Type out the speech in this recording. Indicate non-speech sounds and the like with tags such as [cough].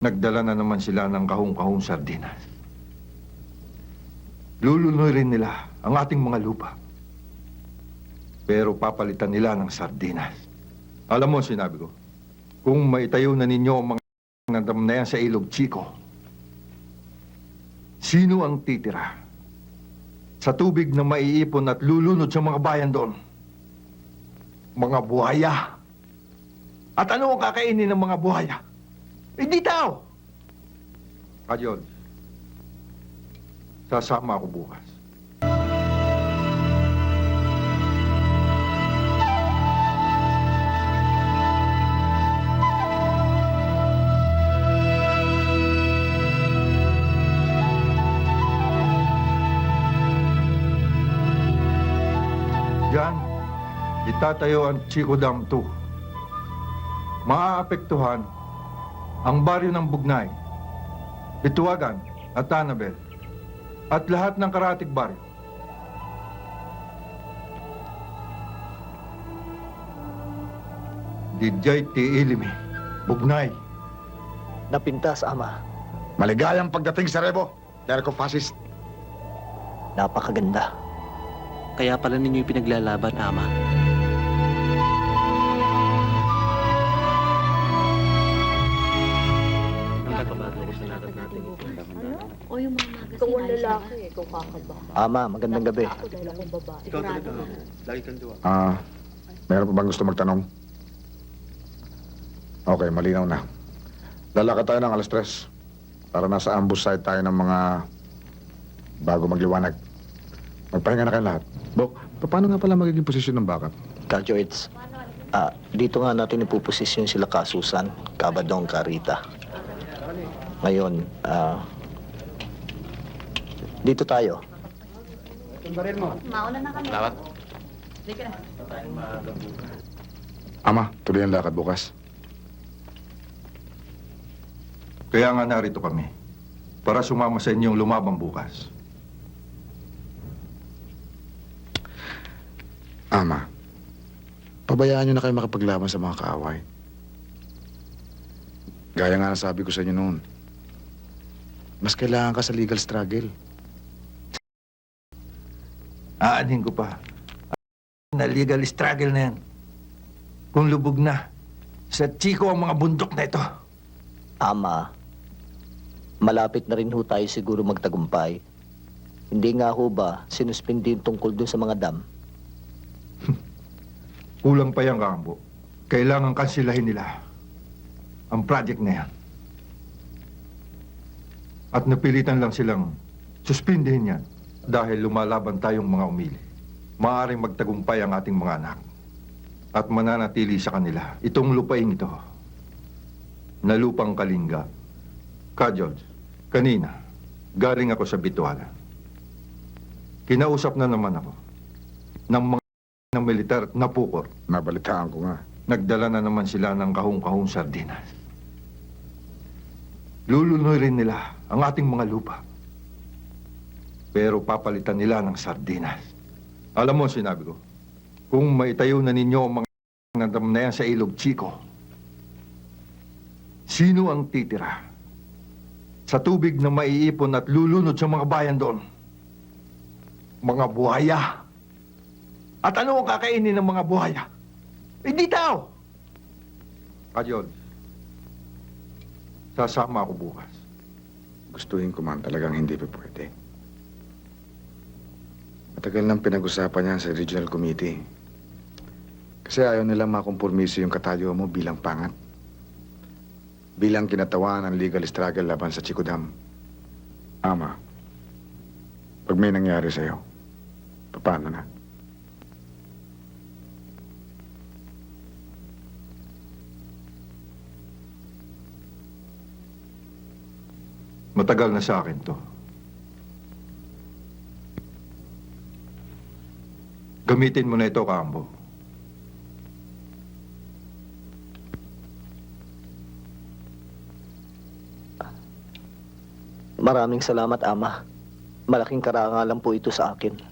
Nagdala na naman sila ng kahong-kahong sardinas. Lulunoy rin nila ang ating mga lupa. Pero papalitan nila ng sardinas. Alam mo, sinabi ko, kung maitayo na ninyo ang mga nandam na yan sa ilog, Chico, sino ang titira sa tubig na maiipon at lulunod sa mga bayan doon? Mga buhaya. At ano ang kakainin ng mga buhaya? Hindi tao! Kajol, sasama ako bukas. Diyan, itatayo ang Chico Dam 2. Maaapektuhan ang baryo ng Bugnay, Bituwagan at Tanabel at lahat ng karatig baryo. Dijay ti ilimi, Bugnay. Napintas, Ama. Maligayang pagdating sa Rebo, Jericho Fascist. Napakaganda. Kaya pala ninyo yung pinaglalaban, Ama. O yung mga magasin. Ikaw ang lalaki, na. ikaw kakaba. Ama, magandang gabi. Ako dahil akong babae. Sigurado na. Lagi kang duwa. Ah, meron pa bang gusto magtanong? Okay, malinaw na. Lalakad tayo ng alas tres para nasa ambush site tayo ng mga bago magliwanag. Magpahinga na kayo lahat. Bok, paano nga pala magiging posisyon ng backup? Kadyo, it's... Ah, dito nga natin ipuposisyon sila Kasusan, Kabadong, Karita. Ngayon, ah... dito tayo. Mauna na kami. Lawat. Sige na. Ama, tuloy ang lakad bukas. Kaya nga narito kami para sumama sa inyong lumabang bukas. Ama, pabayaan nyo na kayo makipaglaban sa mga kaaway. Gaya nga ng sabi ko sa inyo noon, mas kailangan ka sa legal struggle. Aanhin ko pa. Na legal struggle na yan. Kung lubog na, sa Chico ang mga bundok na ito. Ama, malapit na rin ho tayo siguro magtagumpay. Hindi nga ho ba sinuspindi yung tungkol dun sa mga dam? [laughs] Kulang pa yan, Kambo. Kailangan kansilahin nila ang project na yan. At napilitan lang silang suspindihin yan dahil lumalaban tayong mga umili. Maaring magtagumpay ang ating mga anak at mananatili sa kanila itong lupain ito na lupang kalingga. Kajol, kanina, galing ako sa Bituala. Kinausap na naman ako ng mga ng militar na pukor. Nabalitaan ko nga. Nagdala na naman sila ng kahong-kahong sardinas. Lulunoy rin nila ang ating mga lupa. Pero papalitan nila ng sardinas. Alam mo, sinabi ko, kung maitayo na ninyo ang mga nandam na yan sa ilog, Chico, sino ang titira sa tubig na maiipon at lulunod sa mga bayan doon? Mga buhaya. At ano ang kakainin ng mga buhaya? Hindi tao! Kajol, sasama ako bukas. Gustuhin ko man talagang hindi pa pwede. Matagal nang pinag-usapan yan sa regional committee. Kasi ayaw nilang makompormiso yung katayo mo bilang pangat. Bilang kinatawan ng legal struggle laban sa Chicodam. Ama, pag may nangyari sa'yo, paano na? Matagal na sa akin to. Gamitin mo na ito, Kambo. Maraming salamat, Ama. Malaking karangalan po ito sa akin.